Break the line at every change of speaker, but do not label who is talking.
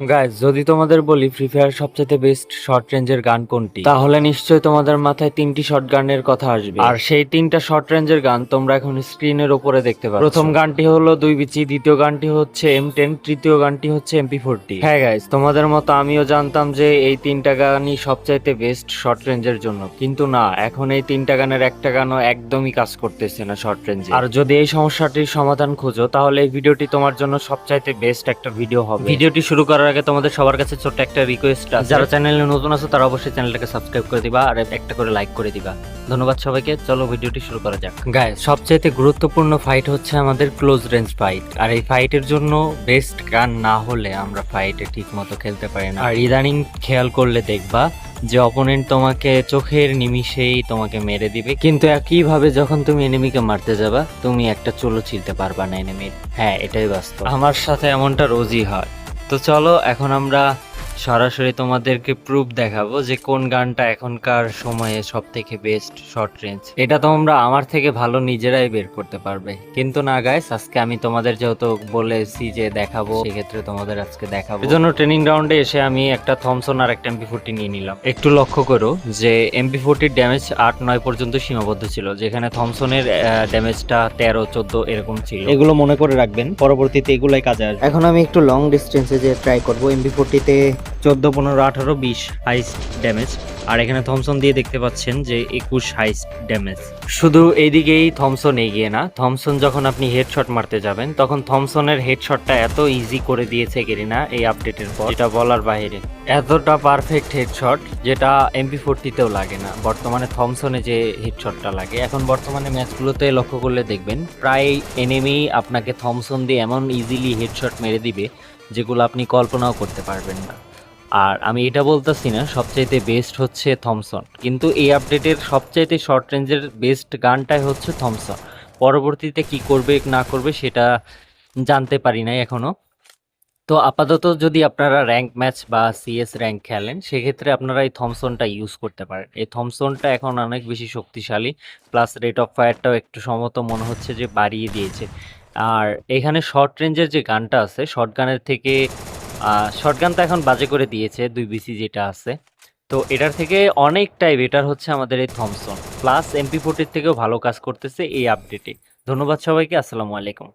Guys যদি তোমাদের বলি ফ্রি ফায়ার সবচেয়ে বেস্ট শর্ট রেঞ্জের গান কোনটি? তাহলে নিশ্চয়ই তোমাদের মাথায় তিনটি শর্ট গানের কথা আসবে। আর সেই তিনটা শর্ট রেঞ্জের গান তোমরা এখন স্ক্রিনের উপরে দেখতে পাচ্ছ। প্রথম গানটি হলো দুই বিচি, দ্বিতীয় গানটি হচ্ছে এম টেন তৃতীয় গানটি হচ্ছে এমপি ফোরটি হ্যাঁ গাইজ তোমাদের মতো আমিও জানতাম যে এই তিনটা গানই সবচাইতে বেস্ট শর্ট রেঞ্জের জন্য। কিন্তু না, এখন এই তিনটা গানের একটা গানও একদমই কাজ করতেছে না শর্ট রেঞ্জে আর যদি এই সমস্যাটির সমাধান খোঁজো, তাহলে এই ভিডিওটি তোমার জন্য সবচাইতে বেস্ট একটা ভিডিও হবে। ভিডিওটি শুরু করার আগে তোমাদের সবার কাছে ছোট্ট একটা রিকোয়েস্ট আছে। যারা চ্যানেলে নতুন আছো, তারা অবশ্যই চ্যানেলটাকে সাবস্ক্রাইব করে দিবা আর একটা করে লাইক করে দিবা। ধন্যবাদ সবাইকে। চলো ভিডিওটি শুরু করা যাক। গায়ে সবচাইতে গুরুত্বপূর্ণ ফাইট হচ্ছে আমাদের ক্লোজ রেঞ্জ ফাইট আর এই ফাইটের জন্য বেস্ট গান না হলে আমরা ফাইটে ঠিক মতো খেলতে পারি না। আর ইদানিং খেয়াল করলে দেখবা যে অপোনেন্ট তোমাকে চোখের নিমিষেই তোমাকে মেরে দিবে। কিন্তু একইভাবে যখন তুমি এনিমিকে মারতে যাবা, তুমি একটা চুলো ছিলতে পারবা না এনিমির হ্যাঁ এটাই বাস্তব। আমার সাথে এমনটা রোজই হয়। তো চলো এখন আমরা সরাসরি তোমাদেরকে প্রুফ দেখাবো যে কোন গানটা এখনকার সময়ে সব থেকে বেস্ট শর্ট রেঞ্জ এটা তোমরা আমার থেকে ভালো নিজেরাই বের করতে পারবে। কিন্তু না গাইস আজকে আমি তোমাদের যেহেতু বলেছি যে দেখাবো সেক্ষেত্রে তোমাদের আজকে দেখাবো। এই জন্য ট্রেনিং গ্রাউন্ডে এসে আমি একটা থমসন আর একটা এমপি ফোরটি নিয়ে নিলাম। একটু লক্ষ্য করো যে এমপি ফোরটির ড্যামেজ আট নয় পর্যন্ত সীমাবদ্ধ ছিল যেখানে থমসনের ড্যামেজটা তেরো চোদ্দ এরকম ছিল।
এগুলো মনে করে রাখবেন পরবর্তীতে এগুলাই কাজে আসবে।
এখন আমি একটু লং ডিস্টেন্সে যে ট্রাই করব এমবি ফোরটিতে
চোদ্দ, পনেরো, আঠারো, বিশ হাইস্ট ড্যামেজ আর এখানে থমসন দিয়ে দেখতে পাচ্ছেন যে একুশ হাইস্ট ড্যামেজ
শুধু এইদিকেই থমসন এগিয়ে না, থমসন যখন আপনি হেডশট মারতে যাবেন, তখন থমসনের হেডশটটা এত ইজি করে দিয়েছে গেরিনা এই আপডেটের পর। যেটা বলার বাইরে। এতটা পারফেক্ট হেডশট যেটা এমপি ফোরটিতেও লাগে না। বর্তমানে থমসনে যে হেডশটটা লাগে। এখন বর্তমানে ম্যাচগুলোতে লক্ষ্য করলে দেখবেন, প্রায় এনিমি আপনাকে থমসন দিয়ে এমন ইজিলি হেডশট মেরে দিবে, যেগুলো আপনি কল্পনাও করতে পারবেন না। আর আমি এটা বলতেছি না, সবচাইতে বেস্ট হচ্ছে থমসন কিন্তু এই আপডেটের সবচাইতে শর্ট রেঞ্জের বেস্ট গানটাই হচ্ছে থমসন পরবর্তীতে কি করবে, না করবে সেটা জানতে পারি নাই এখনও তো আপাতত যদি আপনারা র্যাঙ্ক ম্যাচ বা সিএস র্যাঙ্ক খেলেন, সেক্ষেত্রে আপনারা এই থমসনটা ইউজ করতে পারেন। এই থমসনটা এখন অনেক বেশি শক্তিশালী প্লাস রেট অফ ফায়ারটাও একটু সম্মত মনে হচ্ছে যে বাড়িয়ে দিয়েছে। আর এখানে শর্ট রেঞ্জের যে গানটা আছে শর্ট গানের থেকে শর্ট গান তো এখন বাজে করে দিয়েছে, দুই বিসি যেটা আছে। তো এটার থেকে অনেকটাই বেটার হচ্ছে আমাদের এই থমসন প্লাস এমপি ফোর্টির থেকেও ভালো কাজ করতেছে এই আপডেটে ধন্যবাদ সবাইকে, আসসালামু আলাইকুম।